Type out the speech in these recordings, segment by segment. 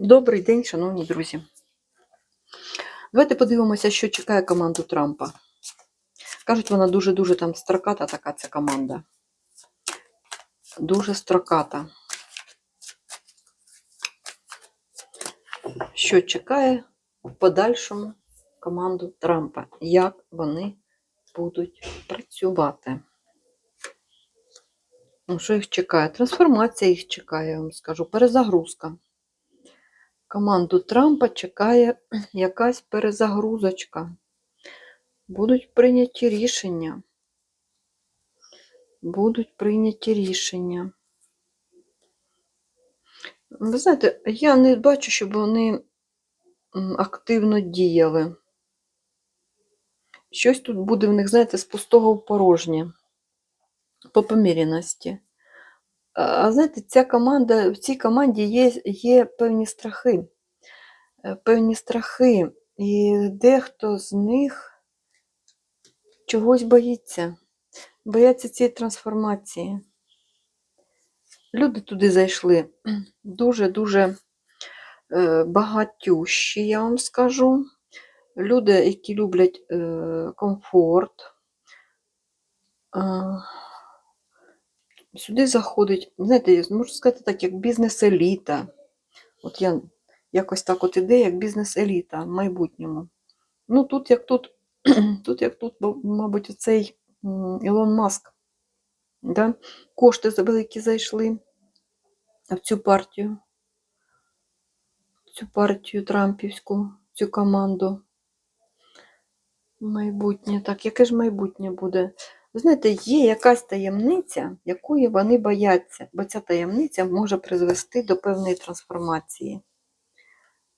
Добрий день, шановні друзі. Давайте подивимося, що чекає команду Трампа. Кажуть, вона дуже-дуже там строката така ця команда. Дуже строката. Що чекає в подальшому команду Трампа? Як вони будуть працювати? Ну, що їх чекає? Трансформація їх чекає, я вам скажу, перезагрузка. Команду Трампа чекає якась перезагрузочка. Будуть прийняті рішення. Будуть прийняті рішення. Ви знаєте, я не бачу, щоб вони активно діяли. Щось тут буде в них, знаєте, з пустого в порожнє. По поміряності. А знаєте, ця команда, в цій команді є, є певні страхи. Е, Певні страхи. І дехто з них чогось боїться. Бояться цієї трансформації. Люди туди зайшли дуже-дуже е, багатющі, я вам скажу. Люди, які люблять е, комфорт. Сюди заходить, знаєте, можу сказати так, як бізнес-еліта. От я якось так от іде, як бізнес-еліта в майбутньому. Ну, тут як тут, тут як тут, мабуть, оцей Ілон Маск. Да? Кошти великі зайшли в цю партію, в цю партію Трампівську, цю команду. Майбутнє. Так, яке ж майбутнє буде? Ви знаєте, є якась таємниця, якої вони бояться, бо ця таємниця може призвести до певної трансформації.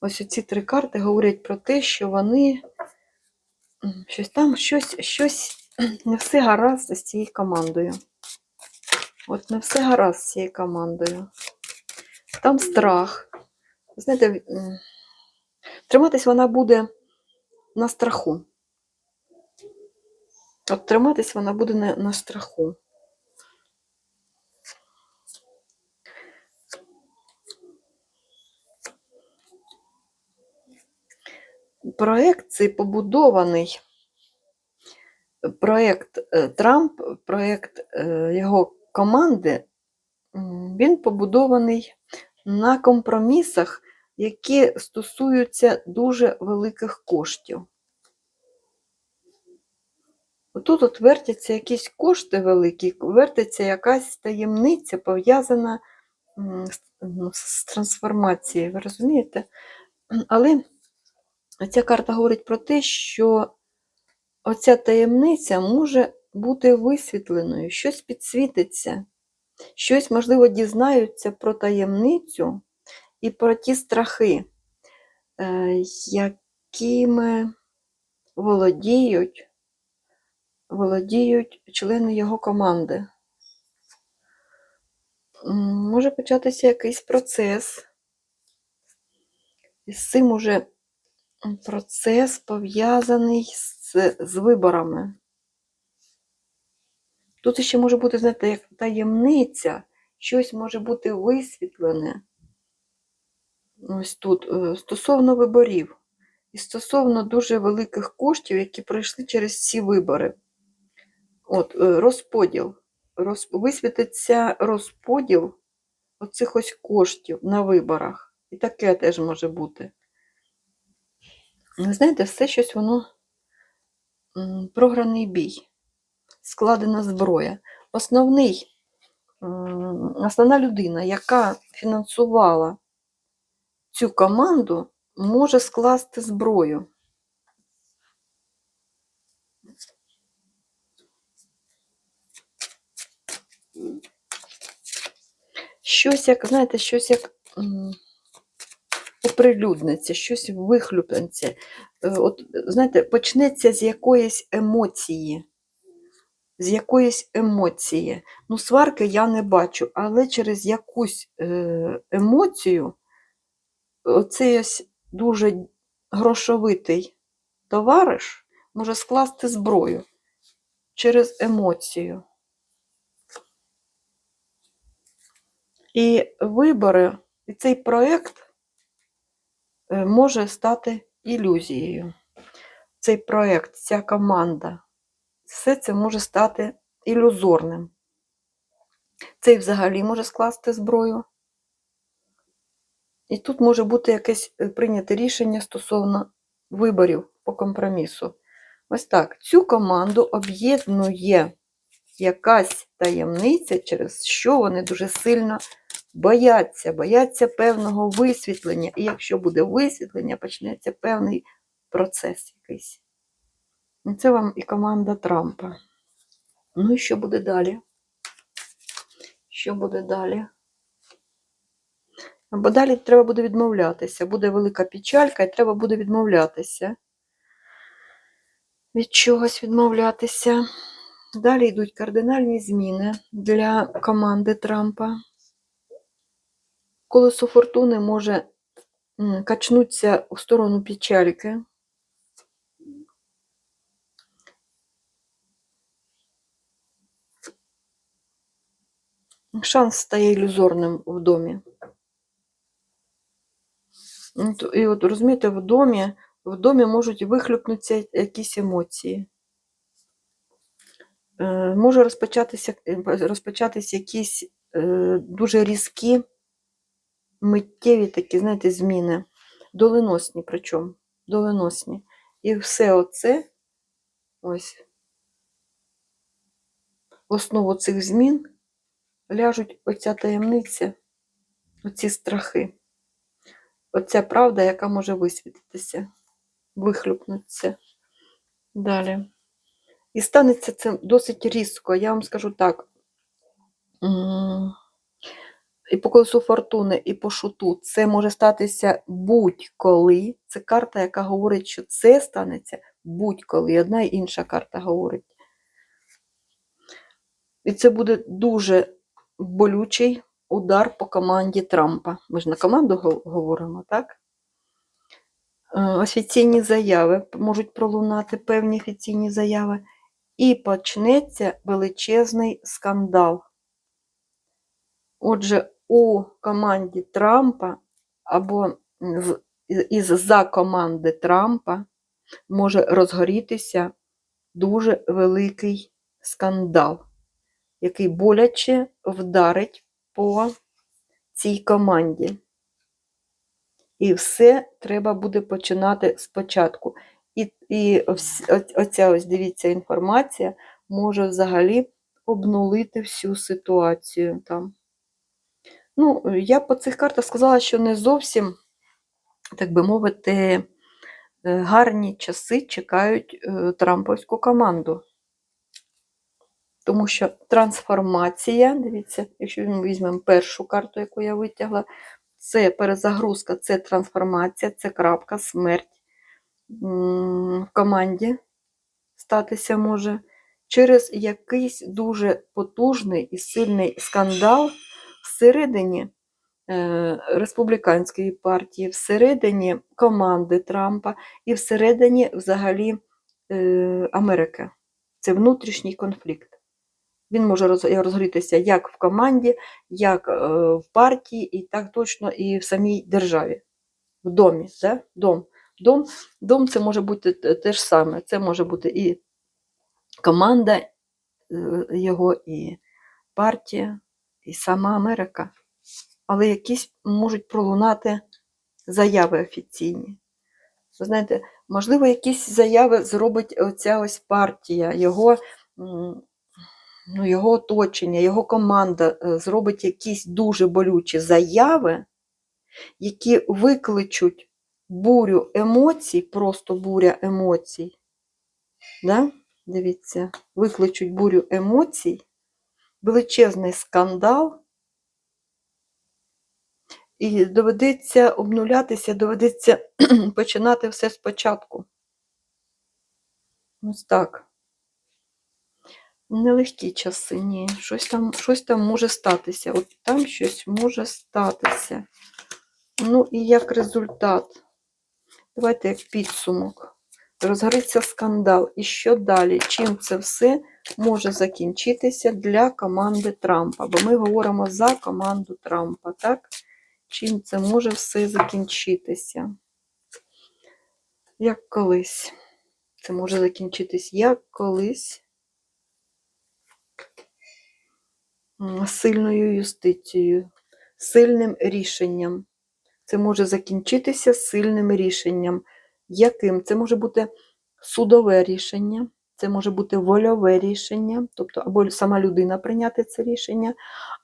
Ось ці три карти говорять про те, що вони щось там, щось, щось не все гаразд з цією командою. От не все гаразд з цією командою. Там страх. Знаєте, триматись вона буде на страху. От триматись вона буде на, на страху. Проект цей побудований. Проект е, Трамп, проект е, його команди, він побудований на компромісах, які стосуються дуже великих коштів. Тут от вертяться якісь кошти великі, вертиться якась таємниця, пов'язана ну, з трансформацією, ви розумієте? Але ця карта говорить про те, що оця таємниця може бути висвітленою, щось підсвітиться, щось, можливо, дізнаються про таємницю і про ті страхи, е, якими володіють володіють члени його команди. Може початися якийсь процес. І з цим уже процес пов'язаний з, з виборами. Тут ще може бути, знаєте, як таємниця, щось може бути висвітлене. Ось тут, е, стосовно виборів. І стосовно дуже великих коштів, які пройшли через ці вибори. От, е, розподіл. Роз, висвітиться розподіл оцих ось коштів на виборах. І таке теж може бути. Ви знаєте, все щось воно програний бій, складена зброя. Основний, основна людина, яка фінансувала цю команду, може скласти зброю. Щось як, знаєте, щось як оприлюдниться, щось вихлюпнеться. Е, От, знаєте, почнеться з якоїсь емоції. З якоїсь емоції. Ну, сварки я не бачу, але через якусь е, емоцію оцей ось дуже грошовитий товариш може скласти зброю через емоцію. І вибори, і цей проєкт е, може стати ілюзією. Цей проект, ця команда, все це може стати ілюзорним. Цей взагалі може скласти зброю. І тут може бути якесь е, прийняте рішення стосовно виборів по компромісу. Ось так. Цю команду об'єднує якась таємниця, через що вони дуже сильно бояться, бояться певного висвітлення. І якщо буде висвітлення, почнеться певний процес якийсь. Це вам і команда Трампа. Ну і що буде далі? Що буде далі? Бо далі треба буде відмовлятися. Буде велика печалька, і треба буде відмовлятися. Від чогось відмовлятися. Далі йдуть кардинальні зміни для команди Трампа. Колесо фортуни може качнутися в сторону печальки. Шанс стає ілюзорним в домі. Ну, І от розумієте, в домі, в домі можуть вихлюпнутися якісь емоції. Е, Може розпочатися, е, розпочатися якісь е, дуже різкі, миттєві такі, знаєте, зміни. Доленосні причому. Доленосні. І все оце, ось, в основу цих змін ляжуть оця таємниця, оці страхи. Оця правда, яка може висвітитися, вихлюпнутися. Далі. І станеться це досить різко. Я вам скажу так. І по колесу фортуни, і по шуту це може статися будь-коли. Це карта, яка говорить, що це станеться будь-коли. Одна і інша карта говорить. І це буде дуже болючий удар по команді Трампа. Ми ж на команду говоримо, так? Е, Офіційні заяви можуть пролунати певні офіційні заяви, і почнеться величезний скандал. Отже, у команді Трампа або із за команди Трампа може розгорітися дуже великий скандал, який боляче вдарить по цій команді. І все треба буде починати спочатку. І, і оця ось, дивіться, інформація може взагалі обнулити всю ситуацію там. Ну, я по цих картах сказала, що не зовсім, так би мовити, е, гарні часи чекають е, трамповську команду. Тому що трансформація, дивіться, якщо ми візьмемо першу карту, яку я витягла, це перезагрузка, це трансформація, це крапка, смерть в команді статися може через якийсь дуже потужний і сильний скандал всередині е, республіканської партії, всередині команди Трампа і всередині взагалі е, Америки. Це внутрішній конфлікт. Він може розгорітися як в команді, як е, в партії, і так точно і в самій державі, в домі. Да? Дом. Дом, дом це може бути те ж саме. Це може бути і команда його, і партія, і сама Америка. Але якісь можуть пролунати заяви офіційні. Ви знаєте, можливо, якісь заяви зробить оця ось партія, його, ну, його оточення, його команда е, зробить якісь дуже болючі заяви, які викличуть бурю емоцій, просто буря емоцій. Да? Дивіться, викличуть бурю емоцій, величезний скандал, і доведеться обнулятися, доведеться починати все спочатку. Ось так. Нелегкі часи, ні. Щось там, щось там може статися. От там щось може статися. Ну і як результат. Давайте як підсумок. Розгориться скандал. І що далі? Чим це все може закінчитися для команди Трампа? Бо ми говоримо за команду Трампа, так? Чим це може все закінчитися? Як колись. Це може закінчитись як колись. Сильною юстицією, сильним рішенням. Це може закінчитися сильним рішенням. Яким? Це може бути судове рішення, це може бути вольове рішення, тобто або сама людина прийняти це рішення,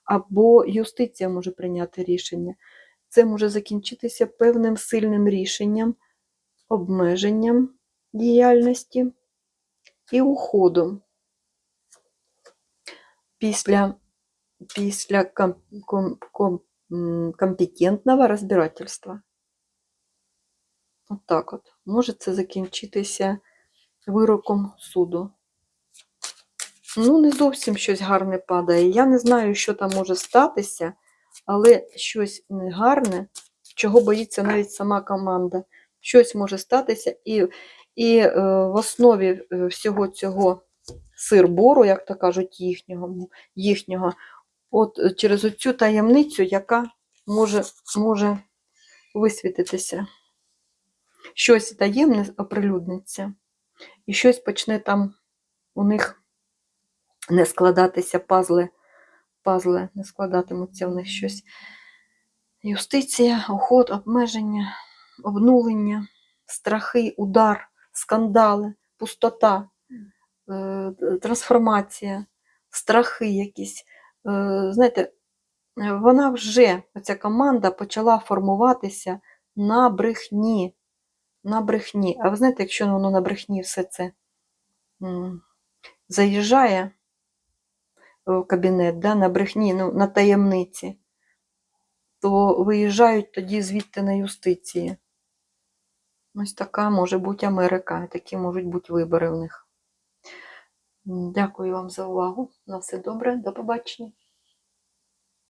або юстиція може прийняти рішення. Це може закінчитися певним сильним рішенням, обмеженням діяльності і уходом. Після, після ком, ком, ком, м, компетентного розбирательства. От так от. Може це закінчитися вироком суду. Ну, не зовсім щось гарне падає. Я не знаю, що там може статися, але щось негарне, чого боїться навіть сама команда. Щось може статися, і, і е, в основі е, всього цього сир-бору, як то кажуть, їхнього, їхнього от е, через оцю таємницю, яка може, може висвітитися. Щось таємне оприлюдниться, і щось почне там у них не складатися пазли, пазли не складатимуться в них щось. Юстиція, уход, обмеження, обнулення, страхи, удар, скандали, пустота, е, трансформація, страхи якісь. Е, Знаєте, вона вже, оця команда, почала формуватися на брехні. На брехні. А ви знаєте, якщо воно на брехні все це заїжджає в кабінет, да, на брехні, ну, на таємниці, то виїжджають тоді звідти на юстиції. Ось така може бути Америка, такі можуть бути вибори в них. Дякую вам за увагу. На все добре, до побачення.